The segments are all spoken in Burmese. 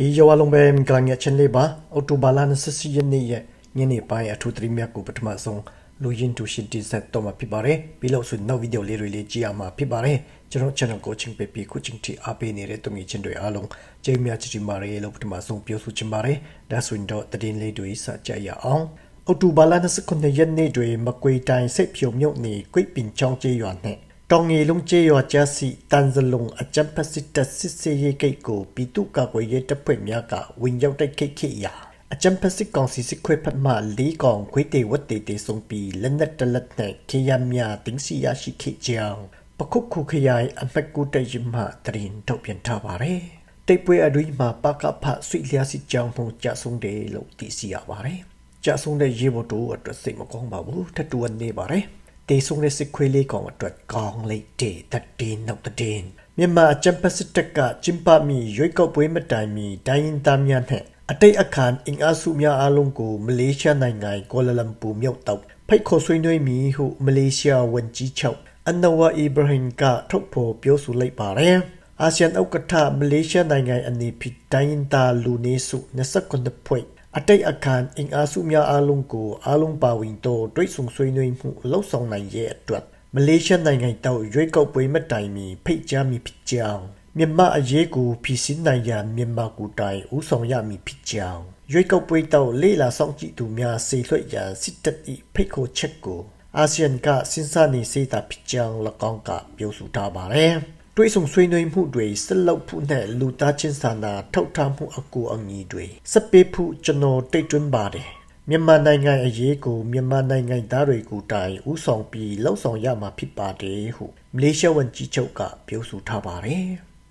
ဟီယောဝလုံးပဲမကငယ်ချင်းလေးပါအော်တိုဘာလ24ရက်နေ့ရဲ့ညနေပိုင်းအထူးသတိမြတ်ကိုပထမဆုံးလူရင်းတူရှိတိဆက်တော့မှာဖြစ်ပါတယ်ပြီးလို့ဆိုနောက်ဗီဒီယိုလေးတွေလေးကြည့်ရမှာဖြစ်ပါတယ်ကျွန်တော် channel ကိုချင်းပေးပြီးခုချင်းတီအားပေးနေတဲ့တုံငယ်ချင်းတွေအားလုံးကြိမ်များချစ်ချင်ပါတယ်လို့ပထမဆုံးပြောဆိုချင်ပါတယ်ဒါဆိုရင်တော့တည်င်းလေးတွေစကြရအောင်အော်တိုဘာလ29ရက်နေ့တွင်မကွေတိုင်းစိတ်ဖြုံမြုပ်နေကွိပင်ချောင်းကျေးရွာနဲ့ တောင်ငယ်လုံးကျေးရွာကျစီတန်စလုံးအကြံပစစ်တစစ်စေးရိတ်ကိတ်ကိုပြည်သူ့ကာကွယ်ရေးတပ်ဖွဲ့များကဝင်ရောက်တိုက်ခိုက်ခဲ့ရာအကြံပစစ်ကောင်စီစစ်ခွဲဖက်မှလေးကောင်ခွေးတေဝတ်တေတေဆုံးပြီးလက်နက်တလက်နဲ့ခေယမြတင်းစီရရှိခဲ့ကြောင်းပခုတ်ခုခရိုင်အမက်ကူတရမှတရင်ထုတ်ပြန်ထားပါတယ်တိတ်ပွဲအတွင်းမှာပကဖဆွေလျာစီကြောင်းမှုကြဆုံးတယ်လို့သိရှိရပါတယ်ကြဆုံးတဲ့ရေဘတိုးအတွက်စိတ်မကောင်းပါဘူးထတူနေပါတယ် တေဆုံတဲ့စစ်ခွေးလေးကောင်အတွက်ကောင်းလိုက်တဲ့တည်နောက်တည်မြန်မာအချမ်ပစစ်တက်ကကျင်းပမီရွေးကောက်ပွဲမတိုင်မီဒိုင်းရင်သားများနဲ့အတိတ်အခမ်းအင်အားစုများအလုံးကိုမလေးရှားနိုင်ငံကိုလာလမ်ပူမြို့တောက်ဖိတ်ခေါ်ဆွေးနွေးမီဟုမလေးရှားဝန်ကြီးချုပ်အန်နဝါအီဘရာဟင်ကထုတ်ဖော်ပြောဆိုလိုက်ပါတယ်အာဆီယံဥက္ကဋ္ဌမလေးရှားနိုင်ငံအနေဖြင့်ဒိုင်းရင်သားလူနေစု29ဖွဲ့ အတိတ်အခမ်းအင်အားစုများအလုံးကိုအလုံးပါဝင်တော့တွိတ်ဆုံဆွေးနွေးမှုလှုပ်ဆောင်နိုင်ရဲ့အတွက်မလေးရှားနိုင်ငံတောက်ရွေးကောက်ပွဲမတိုင်မီဖိတ်ကြားမီဖြစ်ကြောင်းမြန်မာအရေးကိုပြည်စည်းနိုင်ရန်မြန်မာကိုတိုင်ဦးဆောင်ရမည်ဖြစ်ကြောင်းရွေးကောက်ပွဲတောက်လေလာဆောင်ကြည့်သူများစေလွှတ်ရန်စစ်တပ်၏ဖိတ်ခေါ်ချက်ကိုအာဆီယံကစဉ်းစားနေစေတာဖြစ်ကြောင်း၎င်းကပြောဆိုထားပါတယ် တွဲဆုံဆွေးနွေးမှုတွေဆက်လုပ်ဖို့နဲ့လူသားချင်းစာနာထောက်ထားမှုအကူအညီတွေစပ်ပေးဖို့ကျွန်တော်တိတ်တွန်းပါတယ်မြန်မာနိုင်ငံအရေးကိုမြန်မာနိုင်ငံသားတွေကိုတိုင်ဥဆောင်ပြီးလှုပ်ဆောင်ရမှာဖြစ်ပါတယ်ဟုမလေးရှားဝန်ကြီးချုပ်ကပြောဆိုထားပါတယ်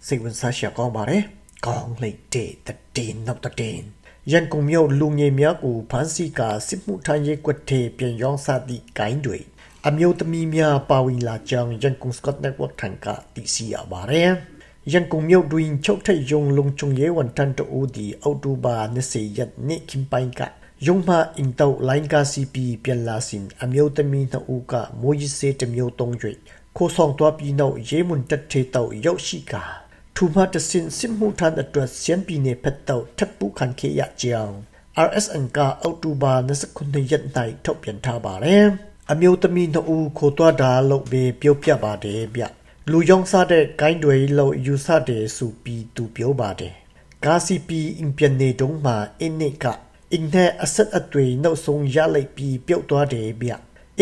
စိတ်ဝင်စားရှာကောင်းပါတယ်ကောင်းလိုက်တဲ့တဲ့နောက်တဲ့ရန်ကုန်မြို့လူငယ်များကိုဖမ်းဆီးကာစစ်မှုထမ်းရေးကွက်ထဲပြန်ရောင်းစားသည့်ဂိုင်းတွေ အမျိုးသမီးများပါဝင်လာကြောင်းရန်ကုန်စကော့နက်ဝတ်ထံကသိရှိရပါတယ်။ရန်ကုန်မြို့တွင်ချုပ်ထက်ယုံလုံချုံရဲဝန်တန်တူဒီအော်တိုဘာ20ရက်နေ့ခင်ပိုင်းကယုံမအင်တောက်လိုင်းကာစီပီပြန်လာစဉ်အမျိုးသမီးနှစ်ဦးကမိုးရစေတမျိုးသုံး၍ခိုးဆောင်သွားပြီးနောက်ရဲမွန်တက်ထေတောက်ရောက်ရှိကာထူမတ်စင်စစ်မှုထမ်းအတွက်စင်ပီနေဖက်တောက်ထပ်ပူခံခဲ့ရကြောင်း RSN ကအောက်တိုဘာ29ရက်၌ထုတ်ပြန်ထားပါတယ်။ အမျိုးသမီးနှစ်ဦးခိုသွားတာလို့ပဲပြောပြပါတယ်ဗျလူယောင်စားတဲ့ဂိုင်းတွေလို့ယူဆတယ်ဆိုပြီးသူပြောပါတယ်ကာစီပီအင်ပြန်နေတုံးမှာအင်းနေကအင်းနဲ့အဆက်အသွေးနှုတ်ဆုံးရလိုက်ပြီးပြုတ်သွားတယ်ဗျ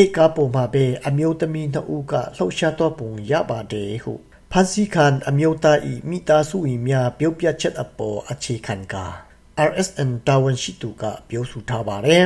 ဧကပုံမှာပဲအမျိုးသမီးနှစ်ဦးကလှုပ်ရှားတော့ပုံရပါတယ်ဟုဖန်စီခန်အမျိုးသားဤမိသားစုဝင်များပြောပြချက်အပေါ်အခြေခံက RSN တာဝန်ရှိသူကပြောဆိုထားပါတယ်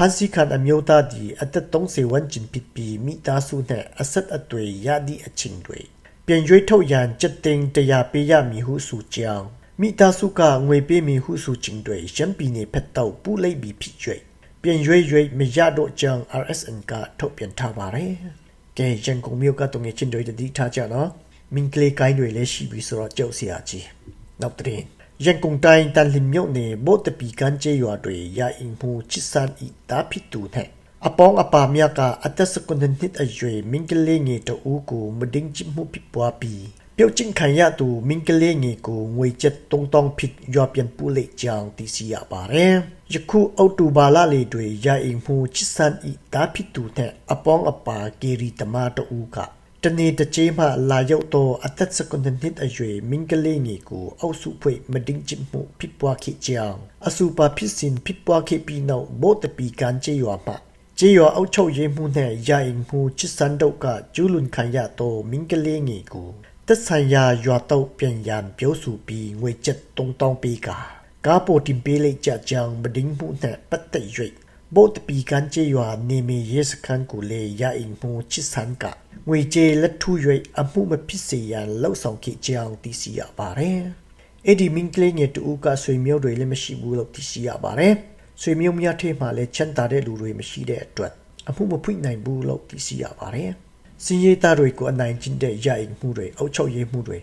ဖန်စီခံအမျိုးသားဒီအသက်30ဝန်းကျင်ဖြစ်ပြီးမိသားစုနဲ့အဆက်အသွေးရသည့်အချင်းတွေပြန်ရွေးထုတ်ရန်စက်တင်တရားပေးရမည်ဟုဆိုကြောင်းမိသားစုကငွေပေးမည်ဟုဆိုခြင်းတွေရန်ပြည်နယ်ဖက်တော့ပူလိုက်ပြီးဖြစ်၍ပြန်ရွေးရွေးမရတော့ကြောင်း RSN ကထုတ်ပြန်ထားပါတယ်။ကဲရန်ကုန်မြို့ကတုံငယ်ချင်းတွေတတိထားကြနော်။မင်္ဂလိကိုင်းတွေလည်းရှိပြီဆိုတော့ကြောက်စရာကြီး။နောက်တဲ့ရ န်ကုန်တိုင်းတန်လင်းမြို့နယ်ဗုဒ္ဓပီကန်ကျေးရွာတွင်ရာအင်မှုချစ်စန်ဤတာဖြစ်သူနဲ့အပေါင်းအပါများကအသက်စကွန်နှစ်အရွယ်မင်္ဂလေးငယ်တဦးကိုမဒင်းချမှုဖြစ်ပွားပြီးပြုတ်ချင်းခံရသူမင်္ဂလေးငယ်ကိုငွေကျပ်တုံးတောင်းဖြစ်ရွာပြန်ပူလိုက်ကြောင်းသိရှိရပါတယ်။ယခုအောက်တိုဘာလလေတွင်ရာအင်မှုချစ်စန်ဤတာဖြစ်သူနဲ့အပေါင်းအပါဂေရီတမတဦးက တနေ့တကြေးမှလာရောက်သောအသက်စကွန်နှစ်အရွယ်မင်္ဂလေးငယ်ကိုအောက်စုဖွဲ့မဒင်းချမှုဖြစ်ပွားခဲ့ကြောင်းအစူပါဖြစ်စဉ်ဖြစ်ပွားခဲ့ပြီးနောက်ဗုဒ္ဓပီကန်ကျေးရွာမှကျေးရွာအုပ်ချုပ်ရေးမှုနှင့်ယာယီမှုချစ်စန်တို့ကကျူးလွန်ခံရသောမင်္ဂလေးငယ်ကိုသက်ဆိုင်ရာရွာတော့ပြန်ရန်ပြောဆိုပြီးငွေကျပ်3000ပေးကာကားပေါ်တင်ပေးလိုက်ကြကြောင်းမဒင်းမှုနှင့်ပတ်သက်၍ဗုဒ္ဓပီကန်ကျေးရွာနေမီရဲစခန်းကိုလည်းယာယီမှုချစ်စန်က ငွေကြေးလက်ထူ၍အမှုမဖြစ်စေရန်လှုံ့ဆော်ခဲ့ကြောင်းသိရှိရပါတယ်။အဲ့ဒီမင်းကလေးငယ်တူကဆွေမျိုးတွေလည်းမရှိဘူးလို့သိရှိရပါတယ်။ဆွေမျိုးများထဲမှာလည်းချမ်းသာတဲ့လူတွေမရှိတဲ့အတွက်အမှုမဖွင့်နိုင်ဘူးလို့သိရှိရပါတယ်။စင်ရေးသားတွေကိုအနိုင်ကျင့်တဲ့ရရင်မှုတွေအုပ်ချုပ်ရေးမှုတွေ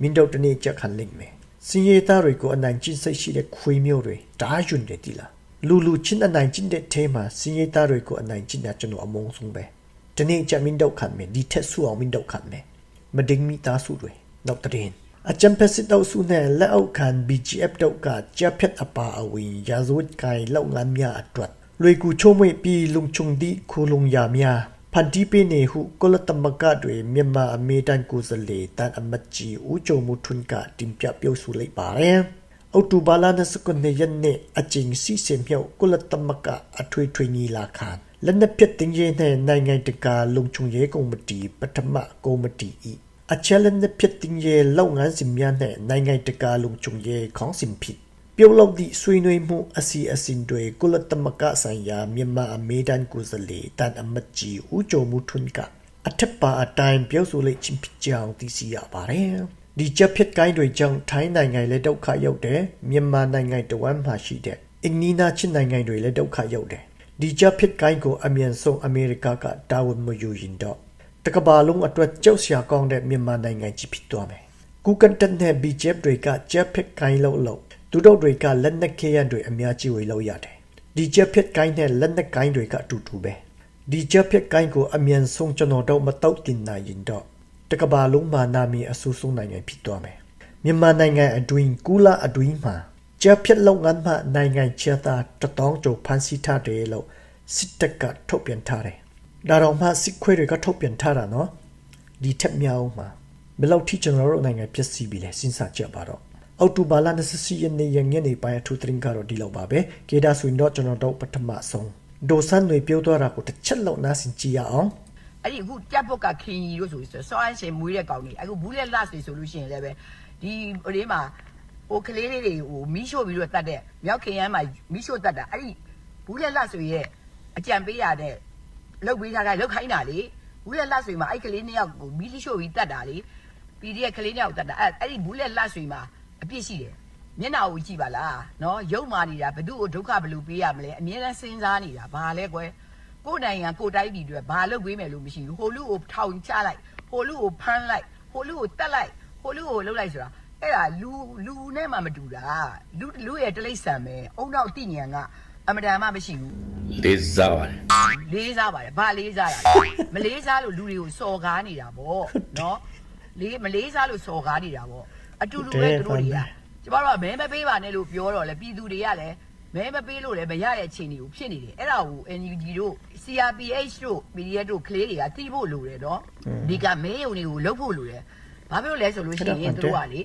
မင်းတို့တနေ့ချက်ခံလိမ့်မယ်။စင်ရေးသားတွေကိုအနိုင်ကျင့်စိတ်ရှိတဲ့ခွေးမျိုးတွေဓာယွန်းတယ်တိလား။လူလူချင်းအနိုင်ကျင့်တဲ့အဲမှာစင်ရေးသားတွေကိုအနိုင်ကျင့်တာကျွန်တော်အမုန်းဆုံးပဲ။ ဒီနေ့ချက်မင်းဒုက္ခမယ်ဒီထက်ဆူအောင်မင်းဒုက္ခမယ်မဒင်းမိသားစုတွေနောက်တဲ့အကြံဖက်စစ်တောက်စုနဲ့လက်အောက်ခံ BGF တုတ်ကကြက်ဖက်အပါအဝင်ရာဇဝတ်ကိုင်လောက်ငန်းများအတွက်လွေကူချုံမွေပြီးလုံချုံဒီခုလုံရများဖန်တီးပေးနေဟုကုလသမဂ္ဂတွေမြန်မာအမေတန်ကိုယ်စားလှယ်တန်အမတ်ကြီးဦးကျော်မှုထွန်းကတင်ပြပြောဆိုလိုက်ပါတယ်။အောက်တိုဘာလ29ရက်နေ့အကျဉ်းစီစဉ်မြောက်ကုလသမဂ္ဂအထွေထွေညီလာခံ လက်နက်ပြတ်တင်ရေးနဲ့နိုင်ငံတကာလုံခြုံရေးကော်မတီပထမကော်မတီ၏အချက်လက်နက်ပြတ်တင်ရေးလုပ်ငန်းစဉ်များနဲ့နိုင်ငံတကာလုံခြုံရေးခေါင်းစဉ်ဖြစ်ပြုတ်လောက်သည့်ဆွေးနွေးမှုအစီအစဉ်တွေကုလသမဂ္ဂဆိုင်ရာမြန်မာအမေဒန်ကိုယ်စားလှယ်တန်အမတ်ကြီးဦးကျော်မှုထွန်းကအထက်ပါအတိုင်းပြောဆိုလိုက်ခြင်းဖြစ်ကြောင်းသိရှိရပါတယ်။ဒီချက်ဖြစ်ကိုင်းတွေကြောင့်ထိုင်းနိုင်ငံလည်းဒုက္ခရောက်တယ်မြန်မာနိုင်ငံတဝမ်းမှာရှိတဲ့အင်နီနာချစ်နိုင်ငံတွေလည်းဒုက္ခရောက်တယ် ဒီချက်ဖြစ်ကိုင်းကိုအမြန်ဆုံးအမေရိကကတာဝန်မယူရင်တော့တကဘာလုံးအတွက်ကြောက်စရာကောင်းတဲ့မြန်မာနိုင်ငံကြီးဖြစ်သွားမယ်။ကူကန်တက်နဲ့ BJP တွေကချက်ဖြစ်ကိုင်းလို့လို့သူတို့တွေကလက်နက်ခဲယံတွေအများကြီးဝေလို့ရတယ်။ဒီချက်ဖြစ်ကိုင်းနဲ့လက်နက်ကိုင်းတွေကအတူတူပဲ။ဒီချက်ဖြစ်ကိုင်းကိုအမြန်ဆုံးကျွန်တော်တို့မတောက်တင်နိုင်ရင်တော့တကဘာလုံးမှာနာမည်အဆူဆုံးနိုင်ငံဖြစ်သွားမယ်။မြန်မာနိုင်ငံအတွင်းကူလာအတွင်းမှာချ က်ဖြစ်လောက်ငန်းမှနိုင်ငံချာတာတတောင်းကြိုဖန်စီထားတယ်လို့စစ်တပ်ကထုတ်ပြန်ထားတယ်။ဒါတော့မှစစ်ခွေးတွေကထုတ်ပြန်ထားတာနော်။ဒီထက်မြောက်မှာဘယ်လောက်ထိကျွန်တော်တို့နိုင်ငံပြည့်စည်ပြီလဲစဉ်းစားကြပါတော့။အောက်တိုဘာလ24ရက်နေ့ရညနေပိုင်းအထူးသတင်းကတော့ဒီလောက်ပါပဲ။ကေဒါဆိုရင်တော့ကျွန်တော်တို့ပထမဆုံးဒိုဆန်တွေပြောသွားတာကိုတစ်ချက်လောက်နားဆင်ကြည့်ရအောင်။အဲ့ဒီအခုကြက်ပုတ်ကခင်ကြီးတို့ဆိုဆိုစောအရှင်မွေးတဲ့ကောင်ကြီးအခုဘူးလက်လတ်ဆိုဆိုလို့ရှိရင်လည်းပဲဒီဟိုလေးမှာ ဟိုကလေးလေးတွေဟိုမီးရှို့ပြီးတော့တတ်တဲ့မြောက်ခင်ရမ်းမှာမီးရှို့တတ်တာအဲ့ဒီဘူးလက်လတ်ဆိုရဲ့အကြံပေးရတဲ့လုတ်ပေးထားတာလုတ်ခိုင်းတာလေဘူးလက်လတ်ဆိုမှာအဲ့ကလေးနှစ်ယောက်ကိုမီးရှို့ပြီးတတ်တာလေ PDF ကလေးနှစ်ယောက်တတ်တာအဲ့အဲ့ဒီဘူးလက်လတ်ဆိုမှာအပြစ်ရှိတယ်မျက်နှာကိုကြည့်ပါလားနော်ရုပ်မာနေတာဘသူ့ကိုဒုက္ခဘယ်လိုပေးရမလဲအမြဲတမ်းစဉ်းစားနေတာဘာလဲကွယ်ကိုယ်နိုင်ငံကိုယ်တိုင်းပြည်တွေဘာလုပ်ပေးမယ်လို့မရှိဘူးဟိုလူကိုထောင်ချလိုက်ဟိုလူကိုဖမ်းလိုက်ဟိုလူကိုတက်လိုက်ဟိုလူကိုလှုပ်လိုက်ဆိုတာ အဲ့ဒါလူလူနဲ့မှမတူတာလူလူရဲ့တိရစ္ဆာန်ပဲအုံနောက်တိညာကအမတန်မှမရှိဘူးလေးစားပါတယ်လေးစားပါတယ်ဘာလေးစားတာလဲမလေးစားလို့လူတွေကိုစော်ကားနေတာပေါ့နော်လေးမလေးစားလို့စော်ကားနေတာပေါ့အတူတူပဲသူတို့တွေကကျမတို့ကမဲမပေးပါနဲ့လို့ပြောတော့လေပြည်သူတွေကလည်းမဲမပေးလို့လည်းမရတဲ့အခြေအနေကိုဖြစ်နေတယ်အဲ့ဒါကို NUG တို့ CRPH တို့ PDF တို့ကလေးတွေကတီးဖို့လိုတယ်နော်ဒီကမဲယုံတွေကိုလုတ်ဖို့လိုတယ်ဘာဖြစ်လို့လဲဆိုလို့ရှိရင်သူတို့ကလေ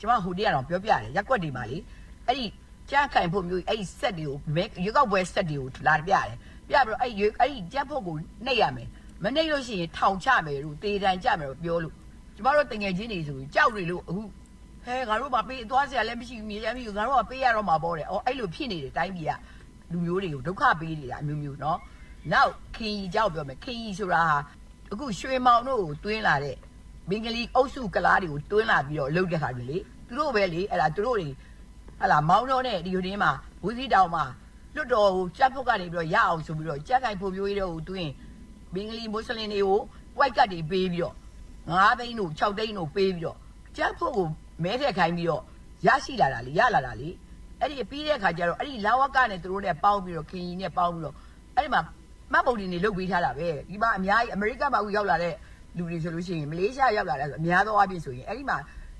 ကျမဟိုတည်းကတော့ပြောပြတယ်ရက်ွက်တွေမှာလေအဲ့ဒီကြားကင်ဖို့မျိုးအဲ့ဒီဆက်တွေကိုမဲရွေးကောက်ပွဲဆက်တွေကိုလာပြတယ်ပြပြီးတော့အဲ့ရွေးအဲ့ဒီကြားဖို့ကိုနှိပ်ရမယ်မနှိပ်လို့ရှိရင်ထောင်ချမယ်လို့တေတန်ချမယ်လို့ပြောလို့ကျမတို့တငယ်ချင်းတွေဆိုရင်ကြောက်တွေလို့အခုဟဲငါတို့မပေးသွားစရာလည်းမရှိဘူးမြေလည်းမရှိဘူးငါတို့ကပေးရတော့မှာပေါ့တဲ့။အော်အဲ့လိုဖြစ်နေတယ်တိုင်းပြည်ကလူမျိုးတွေကိုဒုက္ခပေးနေတာအမျိုးမျိုးနော်။နောက်ခင်ကြီးကြောက်ပြောမယ်ခင်ကြီးဆိုတာဟာအခုရွှေမောင်တို့ကိုတွင်းလာတဲ့ မင်္ဂလီအုပ်စုကလားတွေကိုတွင်းလာပြီးတော့လှုပ်တဲ့ခါတွေလေသူတို့ပဲလေအဲ့ဒါသူတို့တွေဟလာမောင်းတော့နဲ့ဒီလိုတင်းမှာဝီစီတောင်မှာလွတ်တော်ကိုကြက်ဖုတ်ကနေပြီးတော့ရအောင်ဆိုပြီးတော့ကြက်ကင်ဖို့မျိုးရေးတော့တွင်းမင်္ဂလီမွတ်စလင်တွေကိုဝိုက်ကတ်တွေပေးပြီးတော့9သိန်းတို့6သိန်းတို့ပေးပြီးတော့ကြက်ဖုတ်ကိုမဲထက်ခိုင်းပြီးတော့ရရှိလာတာလေရလာတာလေအဲ့ဒီပြီးတဲ့ခါကျတော့အဲ့ဒီလာဝကနဲ့သူတို့နဲ့ပေါင်းပြီးတော့ခင်ကြီးနဲ့ပေါင်းပြီးတော့အဲ့ဒီမှာမှတ်ပုံတင်တွေလုတ်ပေးထားတာပဲဒီမှာအများကြီးအမေရိကမှာအခုရောက်လာတဲ့ လူတွေဆိုလို့ရှိရင်မလေးရှားရောက်လာတဲ့ဆိုအများသောအားဖြင့်ဆိုရင်အဲ့ဒီမှာ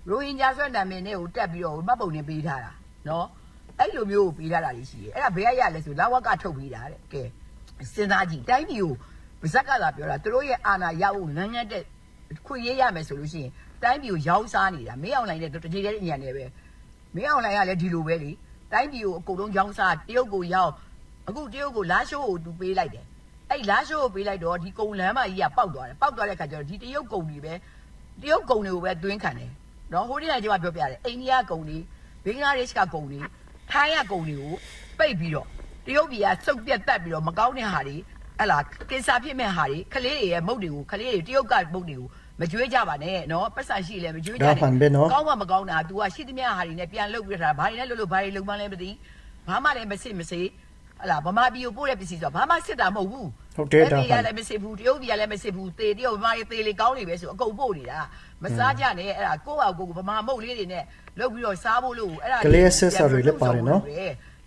ရိုဟင်ဂျာဆွဲနာမည်နဲ့ကိုတက်ပြီးတော့မှတ်ပုံတင်ပေးထားတာနော်အဲ့လိုမျိုးကိုပေးထားတာလေးရှိတယ်အဲ့ဒါဘယ်ရရလဲဆိုလာဝကထုတ်ပေးတာတဲ့ကဲစဉ်းစားကြည့်တိုင်းပြည်ကိုဗဇက်ကလာပြောတာသူတို့ရဲ့အာဏာရဖို့ငန်းငတ်တဲ့ခွင့်ရရမယ်ဆိုလို့ရှိရင်တိုင်းပြည်ကိုရောင်းစားနေတာမင်းအောင်လိုင်းတဲ့တကြိတဲ့ညံနေပဲမင်းအောင်လိုင်းကလည်းဒီလိုပဲလေတိုင်းပြည်ကိုအကုန်လုံးရောင်းစားတရုတ်ကိုရောင်းအခုတရုတ်ကိုလာရှိုးကိုသူပေးလိုက်တယ် အဲ့လာရှိုးကိုပေးလိုက်တော့ဒီကုံလမ်းမကြီးကပေါက်သွားတယ်ပေါက်သွားတဲ့ခါကျတော့ဒီတရုတ်ကုံတွေပဲတရုတ်ကုံတွေကိုပဲသွင်းခံတယ်နော်ဟိုဒီကကျွန်မပြောပြတယ်အိန္ဒိယကုံတွေဘင်္ဂလားဒေ့ရှ်ကကုံတွေထိုင်းကကုံတွေကိုပိတ်ပြီးတော့တရုတ်ပြည်ကစုပ်ပြတ်တက်ပြီးတော့မကောင်းတဲ့ဟာတွေအဲ့လားကင်ဆာဖြစ်မဲ့ဟာတွေခလေးတွေရဲ့မုတ်တွေကိုခလေးတွေတရုတ်ကမုတ်တွေကိုမကြွေးကြပါနဲ့နော်ပတ်စံရှိလဲမကြွေးကြဒါနဲ့ဖန်ပဲနော်ကောင်းမှမကောင်းတာ तू ကရှိသမျှဟာတွေနဲ့ပြန်လုတ်ပြထားတာဘာတွေနဲ့လုတ်လို့ဘာတွေလုံမလဲမသိဘာမှလည်းမစစ်မစေးဟလာဗမာပြည်ကိုပို့တဲ့ပစ္စည်းဆိုတော့ဘာမှစစ်တာမဟုတ်ဘူး ဟုတ်တယ်ဒါအဲ့ဒီဖကန်လည်းမစစ်ဘူးတရုတ်ပြည်ကလည်းမစစ်ဘူးတေတရုတ်ဗမာတွေတေလေကောင်းနေပဲဆိုအကုန်ပို့နေတာမစားကြနဲ့အဲ့ဒါကိုယ့်ဟာကိုယ်ကိုဗမာမုတ်လေးတွေနဲ့လုတ်ပြီးတော့စားဖို့လို့အဲ့ဒါကလေးဆက်ဆာတွေလည်းပါတယ်နော်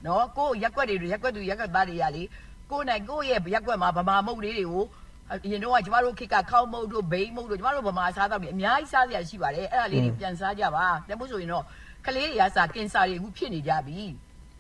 နော်ကိုယ့်ရက်ွက်တွေရက်ွက်သူရက်ွက်သားတွေကလေကိုယ်နိုင်ကိုယ့်ရဲ့ရက်ွက်မှာဗမာမုတ်လေးတွေကိုအရင်တော့ကကျမတို့ခေတ်ကခေါင်းမုတ်တို့ဘိန်းမုတ်တို့ကျမတို့ဗမာစားတော့ပြီအများကြီးစားစရာရှိပါတယ်အဲ့ဒါလေးတွေပြန်စားကြပါတမို့ဆိုရင်တော့ကလေးတွေကစားကင်ဆာတွေအခုဖြစ်နေကြပြီ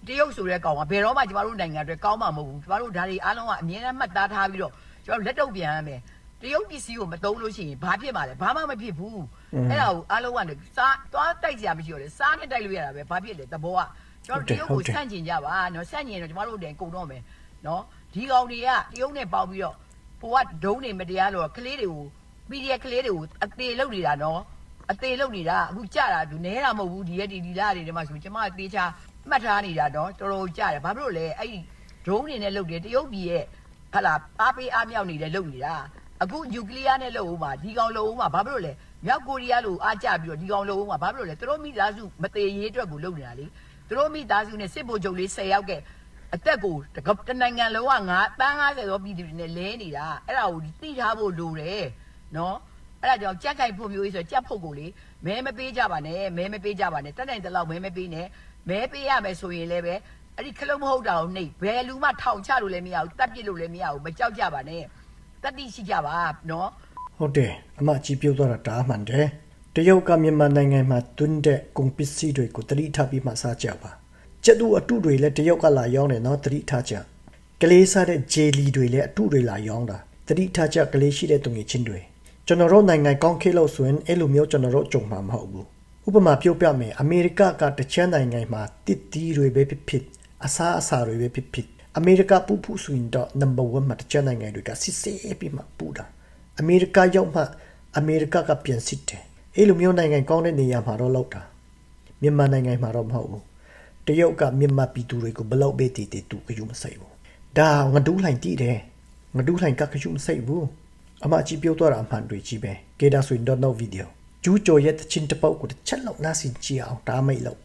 တရုတ်ဆိုတဲ့ကောင်ကဘယ်တော့မှကျမတို့နိုင်ငံအတွက်ကောင်းမှာမဟုတ်ဘူးကျမတို့ဒါတွေအားလုံးကအမြဲတမ်းမှတ်သားထားပြီးတော့ကျမတို့လက်တော့ပြန်ရမယ်တရုတ်ပစ္စည်းကိုမသုံးလို့ရှိရင်ဘာဖြစ်မှာလဲဘာမှမဖြစ်ဘူးအဲ့ဒါကိုအားလုံးကနေစားသွားတိုက်ကြရမရှိတော့လေစားနဲ့တိုက်လို့ရတာပဲဘာဖြစ်လဲသဘောကကျမတို့တရုတ်ကိုဆန့်ကျင်ကြပါနော်ဆန့်ကျင်ရင်တော့ကျမတို့တည်းကုန်တော့မယ်နော်ဒီကောင်တွေကတရုတ်နဲ့ပေါက်ပြီးတော့ပိုကဒုံးနေမတရားလို့ကလေးတွေကို PDF ကလေးတွေကိုအသေးလုပ်နေတာနော်အသေးလုပ်နေတာအခုကြတာသူနဲတာမဟုတ်ဘူးဒီရက်ဒီဒီလာတွေထဲမှာဆိုကျမအသေးချာ မှတ်ထားနေတာနော်တော်တော်ကြတယ်ဘာဖြစ်လို့လဲအဲ့ဒီဒုံးနေနဲ့လုပ်တယ်တရုတ်ပြည်ရဲ့ဟလာအားပေးအားမြောက်နေတယ်လုပ်နေတာအခုနျူကလ িয়ার နဲ့လုပ်ဦးမှာဒီကောင်လုပ်ဦးမှာဘာဖြစ်လို့လဲမြောက်ကိုရီးယားလိုအားကြပြီးတော့ဒီကောင်လုပ်ဦးမှာဘာဖြစ်လို့လဲသူတို့မိသားစုမသေးရေးအတွက်ကိုလုပ်နေတာလေသူတို့မိသားစုနဲ့စစ်ဗိုလ်ချုပ်လေး10ယောက်ကအသက်ကိုတကတနိုင်ငံလုံးကငါတန်း90ရောပြည်သူတွေနဲ့လဲနေတာအဲ့ဒါကိုသိထားဖို့လိုတယ်နော်အဲ့ဒါကြောင့်ကြက်ခိုင်ဖို့မျိုးကြီးဆိုကြက်ဖို့ကိုလေမဲမပေးကြပါနဲ့မဲမပေးကြပါနဲ့တက်နိုင်တဲ့လောက်မဲမပေးနဲ့ မဲပေးရမယ်ဆိုရင်လည်းပဲအဲ့ဒီခလုံးမဟုတ်တာကိုနှိပ်ဘယ်လူမှထောင်ချလို့လည်းမရဘူးတပ်ပစ်လို့လည်းမရဘူးမကြောက်ကြပါနဲ့တတိရှိကြပါနော်ဟုတ်တယ်အမကြီးပြောသွားတာဒါမှန်တယ်တရုတ်ကမြန်မာနိုင်ငံမှာတွန်းတဲ့ကုန်ပစ္စည်းတွေကိုတတိထားပြီးမှစားကြပါကျက်သူအတုတွေလည်းတရုတ်ကလာရောင်းတယ်နော်တတိထားကြကလေးစားတဲ့ဂျယ်လီတွေလည်းအတုတွေလာရောင်းတာတတိထားကြကလေးရှိတဲ့သူငယ်ချင်းတွေကျွန်တော်တို့နိုင်ငံကောင်းခေတ်လို့ဆိုရင်အဲ့လိုမျိုးကျွန်တော်တို့ကြုံမှာမဟုတ်ဘူး ဥပမာပြောပြမယ်အမေရိကကတချမ်းနိုင်ငံမှာတစ်တီတွေပဲဖြစ်ဖြစ်အစားအစာတွေပဲဖြစ်ဖြစ်အမေရိကပူပူဆိုရင်တော့ number 1မှာတချမ်းနိုင်ငံတွေကစစ်ဆေးပြီးမှပူတာအမေရိကရောက်မှအမေရိကကပြန်စစ်တယ်အဲ့လိုမျိုးနိုင်ငံကောင်းတဲ့နေရာမှာတော့လောက်တာမြန်မာနိုင်ငံမှာတော့မဟုတ်ဘူးတရုတ်ကမြန်မာပြည်သူတွေကိုဘလောက်ပဲတည်တည်သူကယူမဆိုင်ဘူးဒါငဒူးလှိုင်တည်တယ်ငဒူးလှိုင်ကကယူမဆိုင်ဘူးအမအကြီးပြောတော့တာအမှန်တွေကြီးပဲကေဒါဆိုရင်တော့ no video ကျူးကျော်ရဲ့တချင်းတစ်ပုတ်ကိုတစ်ချက်လောက်နားစီကြည့်အောင်ဒါမိတ်လို့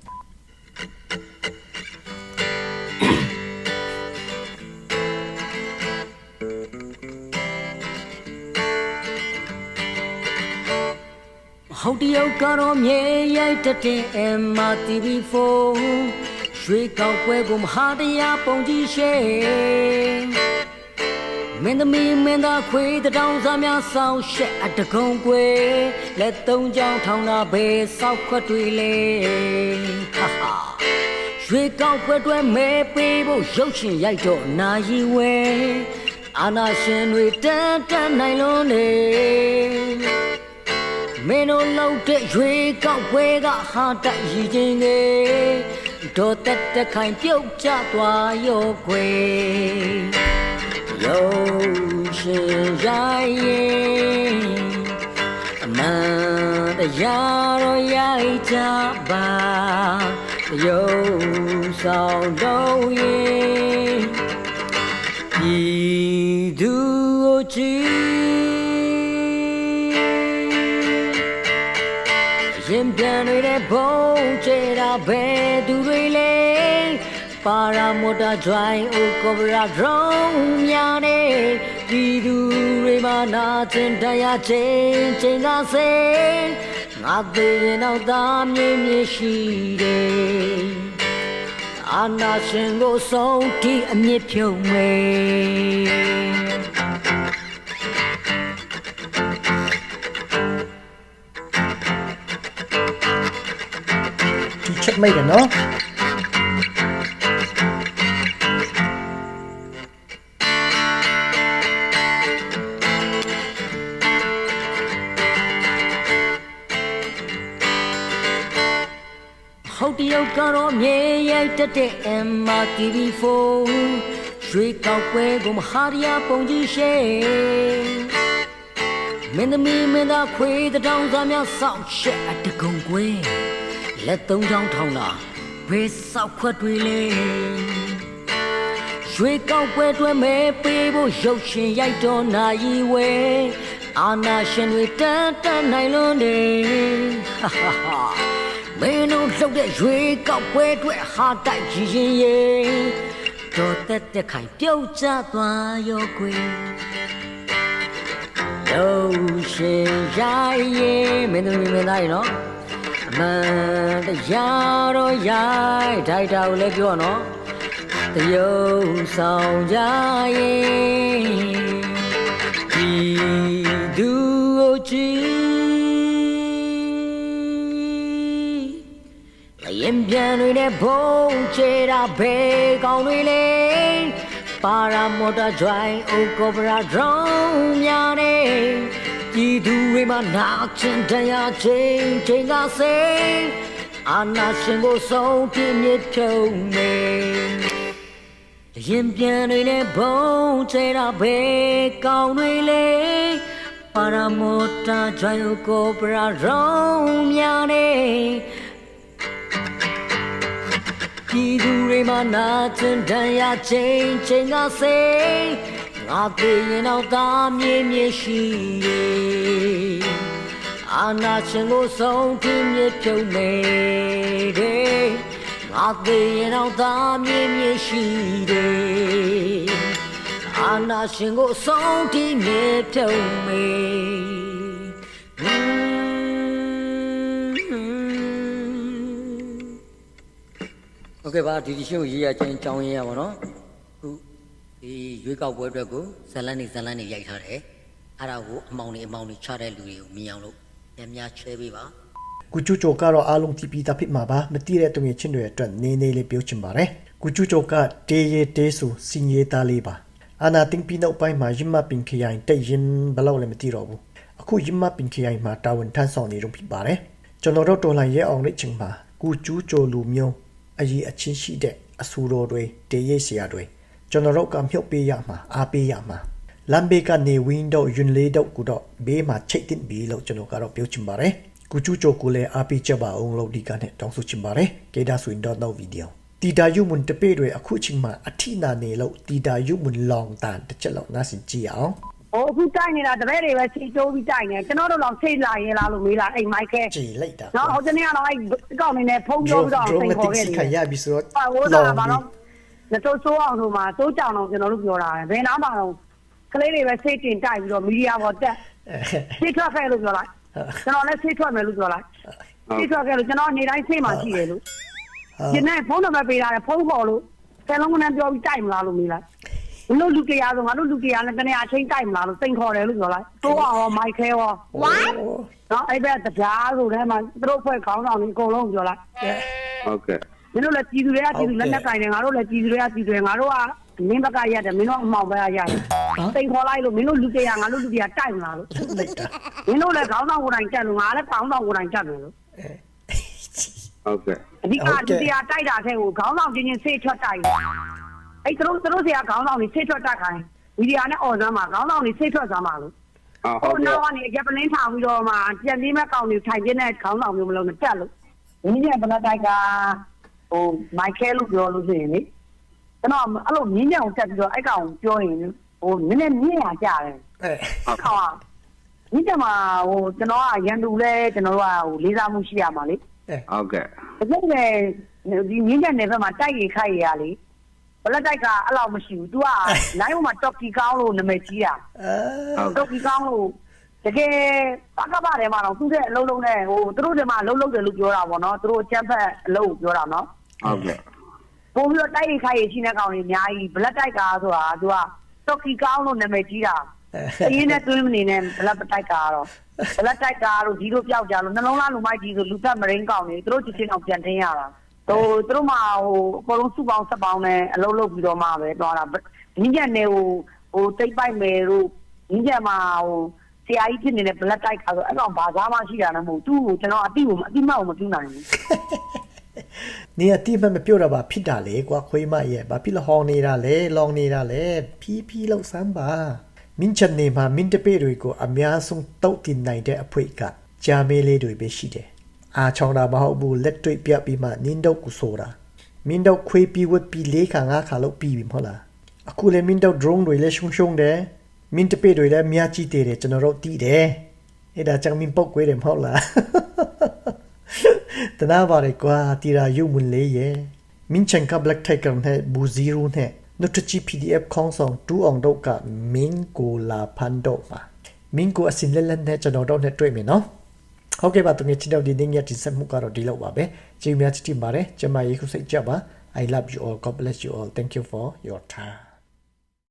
ဟုတ်တယောက်ကတော့မြေရိုက်တတ်တဲ့ MRTV4 ရွှေကောက်ပွဲကိုမဟာတရားပုံကြီးရှေ မင်းသမီးမင်းသားခွေတောင်စားများဆောင်ရှက်အတကုံကွယ်လက်သုံးချောင်းထောင်တာပဲစောက်ခွက်တွေလေဟာဟာရွှေကောက်ပွဲတွေမဲပေးဖို့ရုပ်ရှင်ရိုက်တော့နာရီဝဲအာနာရှင်တွေတန်တန်နိုင်လုံးနေမင်းတို့လောက်တဲ့ရွေကောက်ပွဲကဟာတိုက်ရည်ချင်းနေဒေါ်တက်တက်ခိုင်ပြုတ်ကျသွားရောခွေ ရုံရှင်ရိုင်းရင်အမှန်တရားတော့ရိုက်ကြပါရုံဆောင်တော့ရင်ဒီသူကိုချီရင်ပြန်နေတဲ့ဘုံချေတာဘယ်သူတွေလဲ ပါရာမိုတာဒရိုင်းအိုကိုဘရာဒရုံးများနေဒီသူတွေမှာနာကျင်တရားချင်းချင်းကစေငါသေးရင်တော့သားမြင်မြင်ရှိတယ်အာနာရှင်ကိုဆုံးထိအမြင့်ဖြုံမေဒီချက်မိတ်တယ်နော် ရိုက်တတ်တဲ့ MRTV4 ရွှေကောက်ပွဲကိုမဟာရပုံကြီးရှေမင်းသမီးမင်းသားခွေတောင်သားများစောင့်ရှက်အတကုံကွယ်လက်သုံးချောင်းထောင်လာဘယ်စောက်ခွက်တွေလဲရွှေကောက်ပွဲတွေမဲပေးဖို့ရုပ်ရှင်ရိုက်တော့နာရီဝဲအာနာရှင်တွေတန်တန်နိုင်လွန်းနေဟာဟာဟာ မင်းတို့လှုပ်တဲ့ရွေကောက်ပွဲအတွက်ဟာတိုက်ကြီးရင်ရေတော်တက်တက်ခိုင်ပြုတ်ကျသွားရောကွယ်လုံးရှင်ရိုင်းရင်မင်းတို့မင်းသားရေနော်အမှန်တရားတော့ရိုင်းထိုက်တာကိုလည်းပြောနော်တယုံဆောင်ကြရင်ဒီပြည်သူကိုကြည် လျင်ပြန်တွေနဲ့ဘုံချေတာဘယ်ကောင်းတွေလဲပါရာမော်တာဒရိုင်းအိုကိုဘရာဒရုန်းများနဲ့ပြည်သူတွေမှာနာချင်တရားချင်းချင်းကစိတ်အာနာရှင်ကိုဆုံးပြင်းမြစ်ထုံနေရင်ပြန်တွေနဲ့ဘုံချေတာဘယ်ကောင်းတွေလဲပါရာမော်တာဒရိုင်းအိုကိုဘရာဒရုန်းများနဲ့ ပြည်သူတွေမှာနာကျင်တန်ရချင်းချင်းကစိတ်ငါသိရင်တော့သားမြေမြေရှိရေအာနာရှင်ကိုဆုံးပြင်းမြေဖြုံးနေတယ်ငါသိရင်တော့သားမြေမြေရှိတယ်အာနာရှင်ကိုဆုံးပြင်းမြေဖြုံးနေโဟုတ်ကဲ့ပါဒီဒီရှင်းကိုရေးရချင်းကြောင်းရေးရပါတော့အခုဒီရွေးကောက်ပွဲအတွက်ကိုဇလန်းနေဇလန်းနေရိုက်ထားတယ်အဲ့ဒါကိုအမောင်နေအမောင်နေချတဲ့လူတွေကိုမြင်အောင်လို့များများချဲပေးပါကူချူချိုကတော့အားလုံးတီးပြီးသားဖြစ်မှာပါမတီးတဲ့သူငယ်ချင်းတွေအတွက်နည်းနည်းလေးပြောချင်ပါတယ်ကူချူချိုကတေးရေးတေးဆိုစင်ရေးသားလေးပါအနာတင်ပြီးနောက်ပိုင်းမှာရင်မပင်ခရိုင်တိတ်ရင်ဘလောက်လည်းမတီးတော့ဘူးအခုရင်မပင်ခရိုင်မှာတာဝန်ထမ်းဆောင်နေတော့ဖြစ်ပါတယ်ကျွန်တော်တို့တော်လှန်ရေးအောင်တဲ့ချိန်မှာကူချူချိုလူမျိုး အရေးအချင်းရှိတဲ့အဆူတော်တွေတေးရဆရာတွေကျွန်တော်တို့ကမြုပ်ပေးရမှာအားပေးရမှာလမ်ဘေကနေဝင်းတော့ယွန်းလေးတော့ကူတော့ဘေးမှာချိတ်တင်ပြီးလို့ကျွန်တော်ကတော့ပြောချင်ပါတယ်ကူချူချိုကိုလည်းအားပေးချက်ပါအောင်လို့ဒီကနေ့တောင်းဆိုချင်ပါတယ်ကေဒါဆိုရင်တော့နောက်ဗီဒီယိုတီတာယူမွန်တပေတွေအခုချိန်မှာအထိနာနေလို့တီတာယူမွန်လောင်တန်တစ်ချက်လောက်နားဆင်ကြည့်အောင် ဟိုအခုတိုက်နေတာတပည့်တွေပဲစီတိုးပြီးတိုက်နေကျွန်တော်တို့တော့ဆိတ်လာရင်လားလို့မေးလာအိမ်မိုက်ခဲကြည်လိုက်တာနော်ဟိုတနေ့ကတော့အဲ့ကောက်နေနေဖုံးပြောပြီးတော့ဒရုစိန်းန်နဲ့ခေါ်တစ်ခဲ့စီတယ်ခရပြီဆိုတော့ပါဝိုးတာဘာလို့ငါတို့ဆိုးအောင်ဆိုမှစိုးကြောင်အောင်ကျွန်တော်တို့ပြောတာပဲဘယ်နာမှတော့ကလေးတွေပဲစိတ်တင်တိုက်ပြီးတော့မီဒီယာပေါ်တက်စိတ်ထွက်ခဲ့လို့ပြောလိုက်ကျွန်တော်လည်းစိတ်ထွက်မယ်လို့ပြောလိုက်စိတ်ထွက်ခဲ့လို့ကျွန်တော်နေတိုင်းစိတ်မှရှိတယ်လို့ဒီနေ့ဖုန်းနံပါတ်ပေးတာဖုန်းခေါ်လို့ဆယ်လုံးကနဲ့ပြောပြီးတိုက်မလားလို့မေးလိုက် ဘလို့လူတရားဆိုငါတို့လူတရားနဲ့တနေ့အချင်းတိုက်မလားလို့စိန်ခေါ်တယ်လို့ပြောလိုက်တိုးအောင်မိုက်ခဲရောနော်အဲ့ဘက်တရားဆိုထဲမှာသူတို့ဖွဲ့ခေါင်းဆောင်တွေအကုန်လုံးပြောလိုက်ဟုတ်ကဲ့မင်းတို့လည်းပြည်သူတွေကပြည်သူလက်နက်ကင်တယ်ငါတို့လည်းပြည်သူတွေကပြည်သူတွေငါတို့ကမင်းဘက်ကရတယ်မင်းတို့အမောင်ဘက်ကရတယ်တိန်ခေါ်လိုက်လို့မင်းတို့လူတရားငါတို့လူတရားတိုက်မလားလို့လိုက်တာမင်းတို့လည်းခေါင်းဆောင်ကိုယ်တိုင်တက်လို့ငါလည်းခေါင်းဆောင်ကိုယ်တိုင်တက်တယ်လို့ဟုတ်ကဲ့အဓိကလူတရားတိုက်တာတဲ့ကိုခေါင်းဆောင်ချင်းချင်းဆေးထွက်တိုက်တယ် အဲ့သူတို့သူတို့ဆရာခေါင်းဆောင်တွေဆေးထွက်တက်ခိုင်းမီဒီယာနဲ့អော်စမ်းမှာခေါင်းဆောင်တွေဆေးထွက်စမ်းမှာလို့အာဟုဟိုတ်ကဲ့နောက်ကနေအကြပလင်းထောင်ပြီးတော့မှပြန်ပြီးမဲ့ကောင်တွေထိုင်ပြတဲ့ခေါင်းဆောင်မျိုးမလုံးနဲ့တက်လို့ဒီနေ့ဘလတိုက်ကဟိုမိုက်ကဲလို့ပြောလို့ရှိရင်လေကျွန်တော်အဲ့လိုမြင်းညံကိုတက်ပြီးတော့အဲ့ကောင်ပြောရင်ဟိုနည်းနည်းမြင်ရကြတယ်အဲအဲ့ကောင်ကမြင်းညံမှာဟိုကျွန်တော်ကရန်သူလဲကျွန်တော်တို့ကဟိုလေးစားမှုရှိရမှာလေဟုတ်ကဲ့ဒါပေမဲ့ဒီမြင်းညံနယ်ဘက်မှာတိုက်ရခိုက်ရလေ ဘလတိုက်ကအဲ့လောက်မရှိဘူး तू ကလိုင်းပေါ်မှာတော်ကီကောင်းလို့နာမည်ကြီးတာအာဟုတ်တော့ဒီကောင်းလို့တကယ်ပကပတယ်မှာတော့သူ့တဲ့အလုံးလုံးနဲ့ဟိုသူတို့တွေမှာအလုံးလုံးတယ်လို့ပြောတာပေါ့နော်သူတို့အချမ်းဖက်အလုံးကိုပြောတာနော်ဟုတ်ကဲ့ပို့ပြီးတော့တိုက်ရိုက်ခိုက်ရရှိတဲ့ကောင်တွေအများကြီးဘလက်တိုက်ကားဆိုတာသူကတော့ကီကောင်းလို့နာမည်ကြီးတာအရင်နဲ့တွင်းမနေနဲ့ဘလက်တိုက်ကားတော့ဘလက်တိုက်ကားလို့ဒီလိုပြောက်ကြလို့နှလုံးသားလူမိုက်ကြီးဆိုလူသက်မရင်းကောင်တွေသူတို့ချစ်ချင်းအောင်ပြန်တင်းရတာဟို သူတို့မှာဟိုအကုန်လုံးစုပေါင်းဆက်ပေါင်းနဲ့ အလုံးလုံးပြီးတော့မှပဲ သွားတာညညနေဟိုဟိုတိတ်ပိုက်မယ်တို့ညညမှာဟိုဆရာကြီးဖြစ်နေတဲ့ black type ဆိုအဲ့ကောင် ဘာသာမှ ရှိတာလည်း မဟုတ်သူ့ကို ကျွန်တော်အတိကိုအတိမတ်ကို မပြုနိုင်ဘူးနေအတိမမပြောတာပါဖြစ်တာလေကွာ ခွေးမရဲ့ဘာဖြစ်လို့ ဟောင်းနေတာလဲ လောင်နေတာလဲ ဖြီးဖြီးလောက်စမ်းပါမင်းချက်နေမှာ မင်းတပေတွေကို အများဆုံးတုတ်တင်နိုင်တဲ့အဖွေကဂျာမေးလေးတွေပဲ ရှိတယ် အာချောင်းတာမဟုတ်ဘူးလက်တွေ့ပြပြီးမှနင်းတော့ကူဆိုတာမင်းတော့ခွေးပြီးဝက်ပြီးလေးခါငါးခါလောက်ပြီးပြီမဟုတ်လားအခုလေမင်းတော့ drone တွေလည်းရှုံရှုံတယ်မင်းတပေတွေလည်းများကြည့်တယ်ကျွန်တော်တို့တီးတယ်အဲ့ဒါကြောင့်မင်းပုတ်ကွေးတယ်မဟုတ်လားတနာပါရကွာတီရာယုံမလေးရဲ့မင်းချန်ကဘလက်ထိုက်ကနဲ့ဘူဇီရိုနဲ့နုတ်ချီ PDF ခေါင်းဆောင်တူအောင်တော့ကမင်းကိုလာဖန်တော့ပါမင်းကိုအစင်လက်လက်နဲ့ကျွန်တော်တို့နဲ့တွေ့မယ်နော် ဟုတ်ကဲ့ပါသူငယ်ချင်းတို့ဒီနေ့ရက်ဒီဆက်မှုကတော့ဒီလောက်ပါပဲကျေးဇူးများချစ်တင်ပါတယ်ကျမရေခုစိတ်ကြပါ I love you all God bless you all thank you for your time